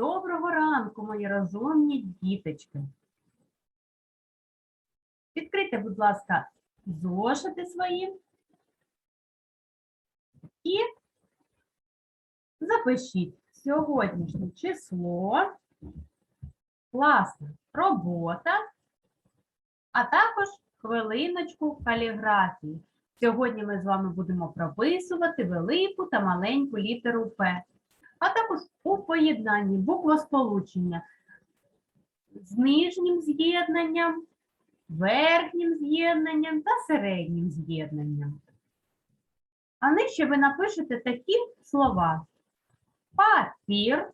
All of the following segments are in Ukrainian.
Доброго ранку, мої розумні діточки. Відкрийте, будь ласка, зошити свої і запишіть сьогоднішнє число, класна робота, а також хвилиночку каліграфії. Сьогодні ми з вами будемо прописувати велику та маленьку літеру П, а також у поєднанні буквосполучення з нижнім з'єднанням, верхнім з'єднанням та середнім з'єднанням. А нижче ви напишете такі слова: папір,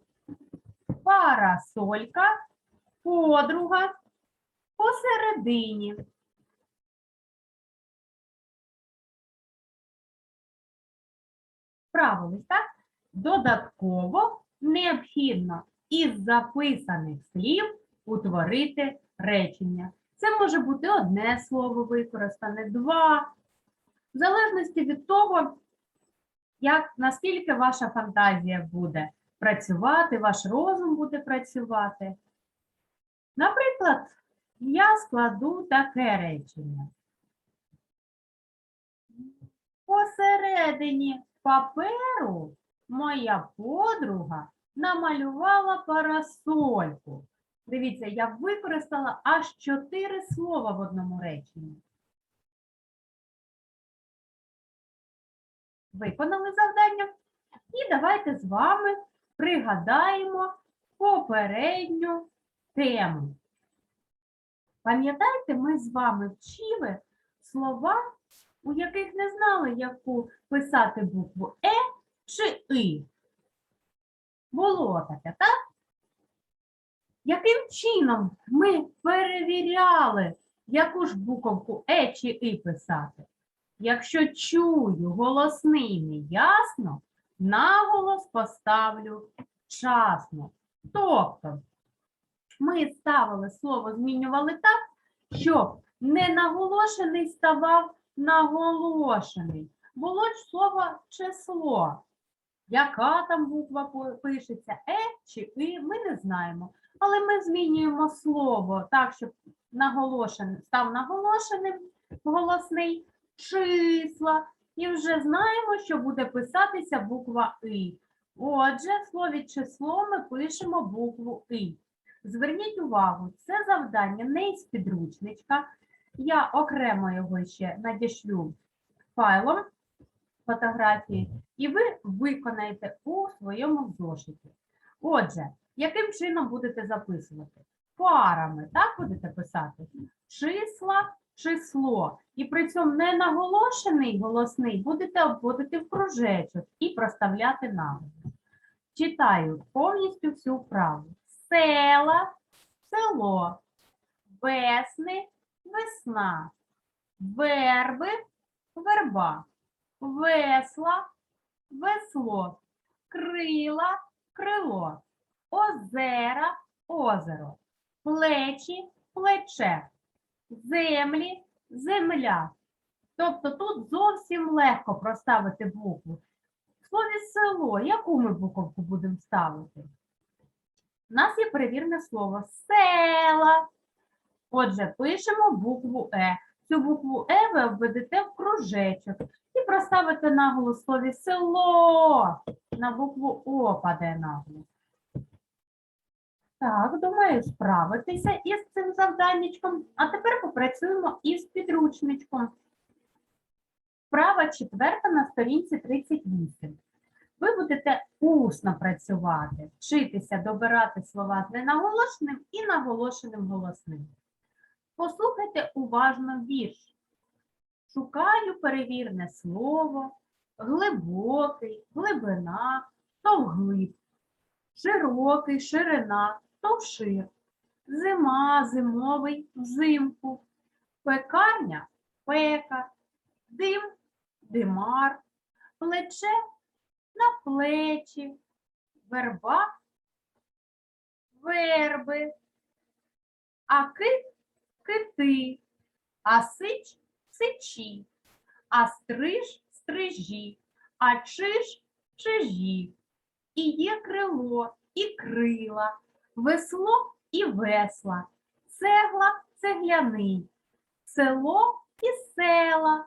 парасолька, подруга, посередині. Справились, так? Додатково необхідно із записаних слів утворити речення. Це може бути одне слово використане, два. В залежності від того, як, наскільки ваша фантазія буде працювати, ваш розум буде працювати. Наприклад, я складу таке речення. Посередині паперу моя подруга намалювала парасольку. Дивіться, я використала аж чотири слова в одному реченні. Виконали завдання. І давайте з вами пригадаємо попередню тему. Пам'ятаєте, ми з вами вчили слова, у яких не знали, яку писати букву Е чи И. Було таке, так? Яким чином ми перевіряли, яку ж буковку Е чи И писати? Якщо чую голосний неясно, наголос поставлю вчасно. Тобто ми ставили слово, змінювали так, щоб ненаголошений ставав наголошений. Було ж слово число. Яка там буква пишеться, е чи и, ми не знаємо. Але ми змінюємо слово так, щоб наголошений, став наголошеним голосний числа. І вже знаємо, що буде писатися буква И. Отже, в слові число ми пишемо букву И. Зверніть увагу, це завдання не із підручничка. Я окремо його ще надішлю файлом фотографії, і ви виконаєте у своєму зошиті. Отже, яким чином будете записувати? Парами, так будете писати? Числа, число. І при цьому не наголошений голосний будете обводити в кружечок і проставляти наголос. Читаю повністю всю вправу. Села, село, весни, весна, верби, верба, весла, весло, крила, крило, озера, озеро, плечі, плече, землі, земля. Тобто тут зовсім легко проставити букву. В слові село, яку ми буковку будемо ставити? У нас є перевірне слово села. Отже, пишемо букву Е. Цю букву Е ви обведете в кружечок і проставите наголос слові село. На букву О паде наголос. Так, думаю, справитися із цим завданнячком. А тепер попрацюємо із підручничком. Вправа четверта на сторінці 38. Ви будете усно працювати, вчитися добирати слова з ненаголошеним і наголошеним голосним. Послухайте уважно вірш. Шукаю перевірне слово, глибокий, глибина, товглиб, широкий, ширина, товшир, зима, зимовий, взимку, пекарня, пека, дим, димар, плече на плечі, верба, верби, а кит кити, а сич сичі, а стриж стрижі, а чиж чижі. І є крило, і крила, весло і весла, цегла цегляний, село і села,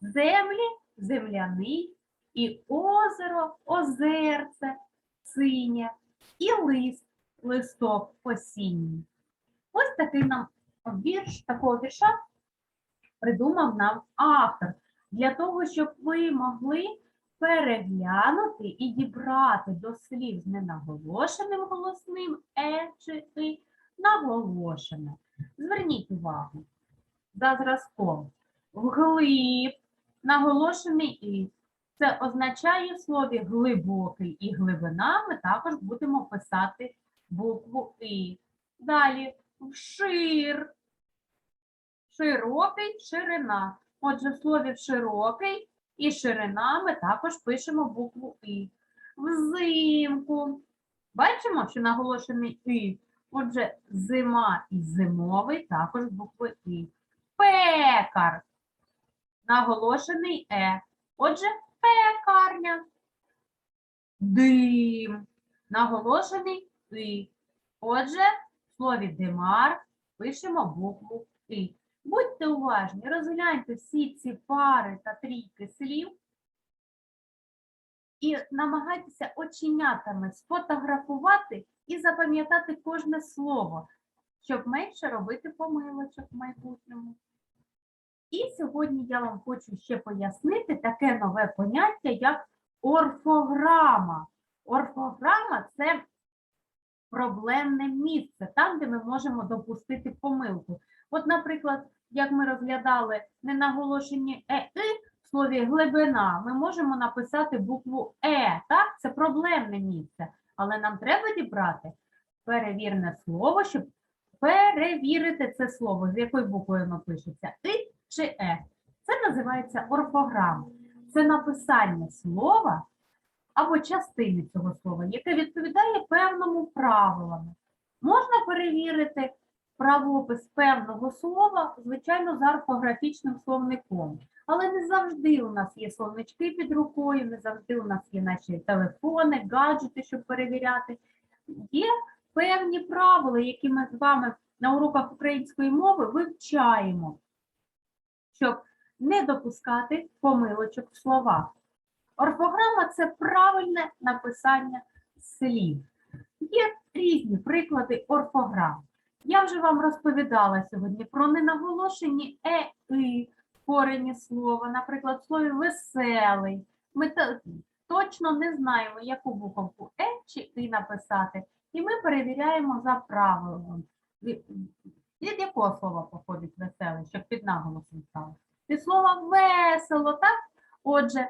землі земляний, і озеро озерце синє, і лист листок осінній. Ось такий нам вірш, такого вірша придумав нам автор для того, щоб ви могли переглянути і дібрати до слів з ненаголошеним голосним е чи и наголошене. Зверніть увагу за зразком. Вглиб наголошений і. Це означає в слові глибокий і глибина ми також будемо писати букву І. Далі вшир, широкий, ширина. Отже, в слові широкий і ширина ми також пишемо букву І. Взимку. Бачимо, що наголошений І. Отже, зима і зимовий також букви І. Пекар. Наголошений Е. Отже, пекарня. Дим. Наголошений І. Отже, слові димар пишемо букву І. Будьте уважні, розгляньте всі ці пари та трійки слів і намагайтеся оченятами сфотографувати і запам'ятати кожне слово, щоб менше робити помилочок в майбутньому. І сьогодні я вам хочу ще пояснити таке нове поняття, як орфограма. Орфограма це проблемне місце, там, де ми можемо допустити помилку. От, наприклад, як ми розглядали ненаголошені е «и» в слові глибина, ми можемо написати букву Е, так? Це проблемне місце. Але нам треба дібрати перевірне слово, щоб перевірити це слово, з якою буквою воно пишеться. И чи е. Це називається орфограма. Це написання слова або частини цього слова, яке відповідає певному правилам. Можна перевірити правопис певного слова, звичайно, з орфографічним словником. Але не завжди у нас є словнички під рукою, не завжди у нас є наші телефони, гаджети, щоб перевіряти. Є певні правила, які ми з вами на уроках української мови вивчаємо щоб не допускати помилочок в словах. Орфограма це правильне написання слів. Є різні приклади орфограм. Я вже вам розповідала сьогодні про ненаголошені е, и корені слова, наприклад, в слові веселий. Ми точно не знаємо, яку буковку е чи и написати, і ми перевіряємо за правилом. Від якого слова походить веселий, щоб під наголосом стало? Від слова весело, так? Отже,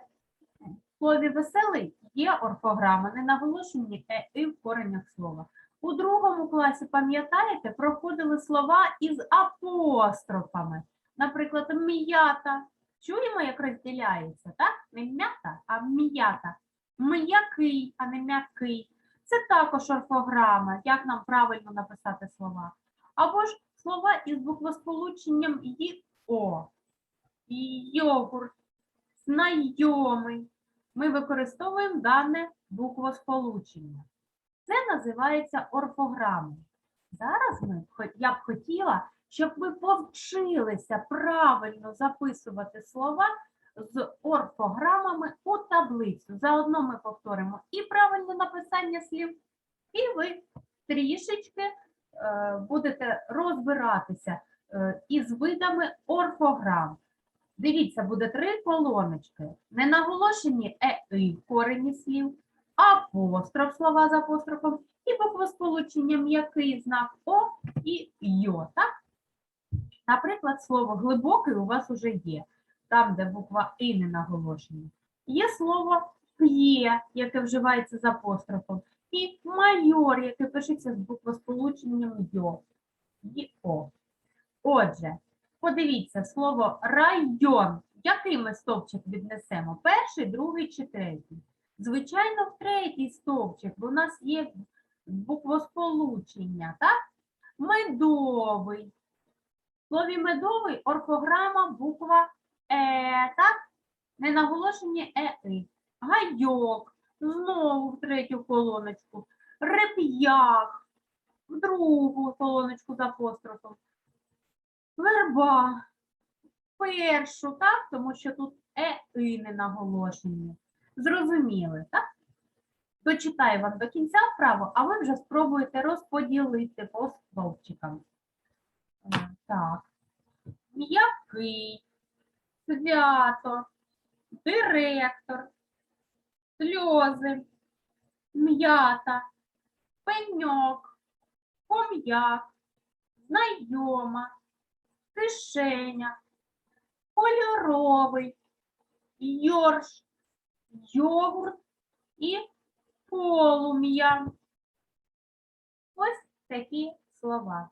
слові веселий є орфограма, не наголошені е і в коренях слова. У другому класі, пам'ятаєте, проходили слова із апострофами. Наприклад, м'ята. Чуємо, як розділяється, так? Не м'ята, а м'ята. М'який, а не м'який. Це також орфограма, як нам правильно написати слова. Або ж слова із буквосполученням «ї-о». Йогурт, знайомий. Ми використовуємо дане буквосполучення. Це називається орфограма. Зараз ми, я б хотіла, щоб ви повчилися правильно записувати слова з орфограмами у таблицю. Заодно ми повторимо і правильне написання слів, і ви трішечки е, будете розбиратися е, із видами орфограм. Дивіться, буде три колоночки. Ненаголошені е і в корені слів, апостроф слова з апострофом і буквосполучення м'який знак О і Йо. Так? Наприклад, слово глибокий у вас уже є, там, де буква І не наголошена. Є слово п'є, яке вживається з апострофом, і майор, яке пишеться з буквосполученням Йо. Йо. Отже, подивіться, слово район. Який ми стовпчик віднесемо? Перший, другий чи третій? Звичайно, в третій стовпчик, бо у нас є буквосполучення, так? Медовий. В слові медовий орфограма буква Е, так? Не наголошені е, и. Гайок. Знову в третю колоночку. реп'ях, в другу колоночку з апострофом, верба, першу, так, тому що тут е, и не наголошені. Зрозуміли, так? Дочитаю вам до кінця вправо, а ви вже спробуєте розподілити по стовпчикам. Е, Так. М'який, свято, директор, сльози, м'ята, пеньок, пом'як, знайома, кишеня, кольоровий, йорш, йогурт і полум'я. Ось такі слова.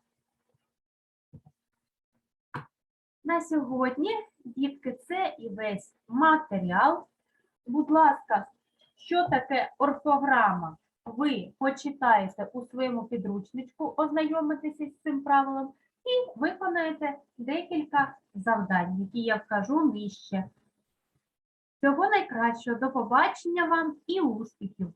На сьогодні, дітки, це і весь матеріал. Будь ласка, що таке орфограма? Ви почитаєте у своєму підручничку, ознайомитеся з цим правилом і виконаєте декілька завдань, які я вкажу нижче. Всього найкращого, до побачення вам і успіхів!